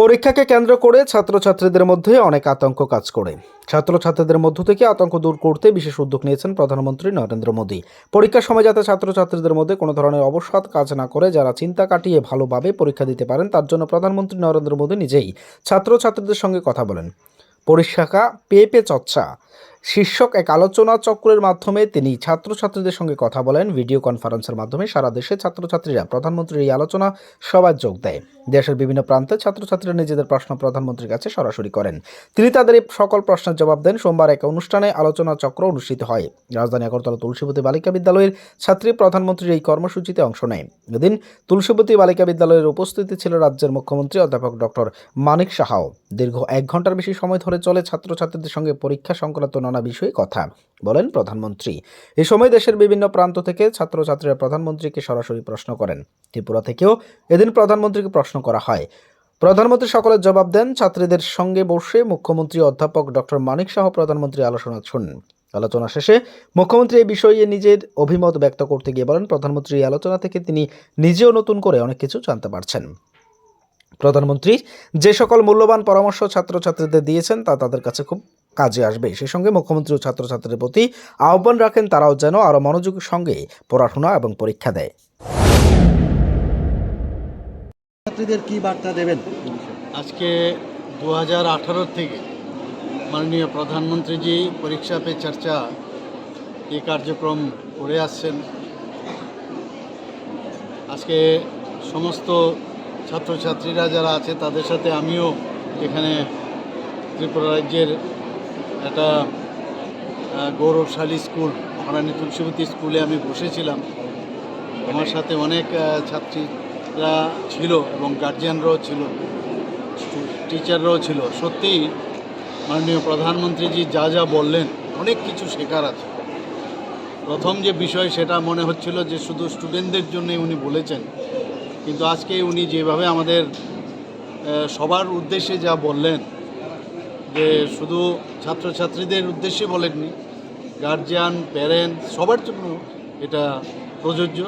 পরীক্ষাকে কেন্দ্র করে ছাত্রছাত্রীদের মধ্যে অনেক আতঙ্ক কাজ করে। ছাত্রছাত্রীদের মধ্য থেকে আতঙ্ক দূর করতে বিশেষ উদ্যোগ নিয়েছেন প্রধানমন্ত্রী নরেন্দ্র মোদী। পরীক্ষার সময় যাতে ছাত্রছাত্রীদের মধ্যে কোনো ধরনের অবসাদ কাজ না করে, যারা চিন্তা কাটিয়ে ভালোভাবে পরীক্ষা দিতে পারেন, তার জন্য প্রধানমন্ত্রী নরেন্দ্র মোদী নিজেই ছাত্রছাত্রীদের সঙ্গে কথা বলেন। পরীক্ষা পে পে চর্চা। শীর্ষক এক আলোচনা চক্রের মাধ্যমে তিনি ছাত্রছাত্রীদের সঙ্গে কথা বলেন। ভিডিও কনফারেন্সের মাধ্যমে সারা দেশে ছাত্রছাত্রীরা প্রধানমন্ত্রীর এই আলোচনা সভায় যোগ দেয়। দেশের বিভিন্ন প্রান্তে ছাত্রছাত্রীরা নিজেদের প্রশ্ন প্রধানমন্ত্রীর কাছে সরাসরি করেন। তিনি তাদের এই সকল প্রশ্নের জবাব দেন। সোমবার এক অনুষ্ঠানে আলোচনা চক্র অনুষ্ঠিত হয়। রাজধানী আগরতলা তুলসীবতী বালিকা বিদ্যালয়ের ছাত্রী প্রধানমন্ত্রীর এই কর্মসূচিতে অংশ নেয় এদিন তুলসীবতী বালিকা বিদ্যালয়ের উপস্থিতি ছিল রাজ্যের মুখ্যমন্ত্রী অধ্যাপক ডক্টর মানিক সাহাও। দীর্ঘ এক ঘণ্টার বেশি সময় ধরে চলে ছাত্রছাত্রীদের সঙ্গে পরীক্ষা সংক্রান্ত নানা বিষয়ে কথা বলেন প্রধানমন্ত্রী। এই সময় দেশের বিভিন্ন প্রান্ত থেকে ছাত্রছাত্রীরা প্রধানমন্ত্রীকে সরাসরি প্রশ্ন করেন। ত্রিপুরা থেকেও এদিন প্রধানমন্ত্রীকে প্রশ্ন করা হয়। প্রধানমন্ত্রী সকলের জবাব দেন, ছাত্রীদের সঙ্গে বসে মুখ্যমন্ত্রী অধ্যাপক ডক্টর মানিক সাহ প্রধানমন্ত্রী আলোচনা শুনেন। আলোচনা শেষে মুখ্যমন্ত্রী এই বিষয়ে নিজের অভিমত ব্যক্ত করতে গিয়ে বলেন, প্রধানমন্ত্রী এই আলোচনা থেকে তিনি নিজেও নতুন করে অনেক কিছু জানতে পারছেন। প্রধানমন্ত্রী যে সকল মূল্যবান পরামর্শ ছাত্রছাত্রীদের দিয়েছেন, তা তাদের কাছে খুব কাজে আসবে। সেই সঙ্গে মুখ্যমন্ত্রী ও ছাত্রছাত্রীদের প্রতি আহ্বান রাখেন, তারাও যেন আরও মনোযোগের সঙ্গে পড়াশোনা এবং পরীক্ষা দেয়। ছাত্রীদের কি বার্তা দেবেন? আজকে দু হাজার আঠারো থেকে মাননীয় প্রধানমন্ত্রীজি পরীক্ষা পে চর্চা এই কার্যক্রম করে আসছেন। আজকে সমস্ত ছাত্রছাত্রীরা যারা আছে তাদের সাথে আমিও এখানে ত্রিপুরা রাজ্যের একটা গৌরবশালী স্কুল মহারানী তুলসীবতী স্কুলে আমি বসেছিলাম। আমার সাথে অনেক আহ, ছাত্রীরা ছিল এবং গার্জিয়ানরাও ছিল টিচাররাও ছিল। সত্যিই মাননীয় প্রধানমন্ত্রীজি যা যা বললেন, অনেক কিছু শেখার আছে। প্রথম যে বিষয় সেটা মনে হচ্ছিল যে শুধু স্টুডেন্টদের জন্যই উনি বলেছেন, কিন্তু আজকে উনি যেভাবে আমাদের সবার উদ্দেশ্যে যা বললেন, যে শুধু ছাত্রছাত্রীদের উদ্দেশ্যে বলেননি গার্জিয়ান প্যারেন্টস সবার জন্য এটা প্রযোজ্য।